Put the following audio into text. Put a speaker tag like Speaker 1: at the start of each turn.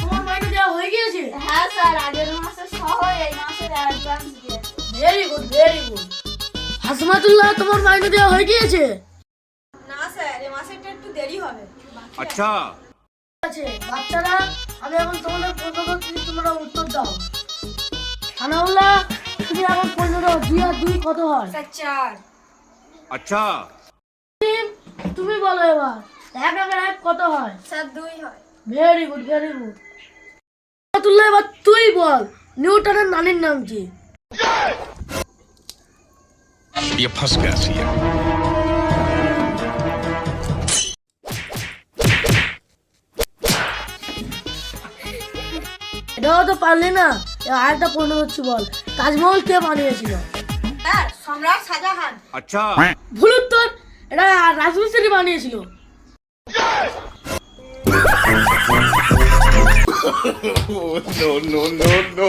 Speaker 1: তোমার মাইনে দেওয়া হয়ে গিয়েছে?
Speaker 2: হ্যাঁ স্যার আগের মাসে সহ একটু দেরি হবে।
Speaker 1: আচ্ছা। আছে বাচ্চারা আমি এখন তোমাদের প্রশ্ন করছি তোমরা উত্তর দাও। সানাউল্লাহ তুমি এখন প্রশ্ন দাও দুই আর দুই কত হয়?
Speaker 2: স্যার চার।
Speaker 1: আচ্ছা। তুমি বলো এবার। এক এক এক কত হয়
Speaker 2: স্যার দুই হয়
Speaker 1: very good very good Hasmatullah এবার তুই বল নিউটনের নানির নাম কি
Speaker 3: ये फंस गया सी
Speaker 1: এটাও তো পারলি না এবার আরেকটা প্রশ্ন হচ্ছে বল তাজমহল কে বানিয়েছিল
Speaker 2: স্যার সম্রাট শাহজাহান
Speaker 4: अच्छा
Speaker 1: ভুল উত্তর এটা রাজমিস্ত্রি বানিয়েছিল
Speaker 4: No no no no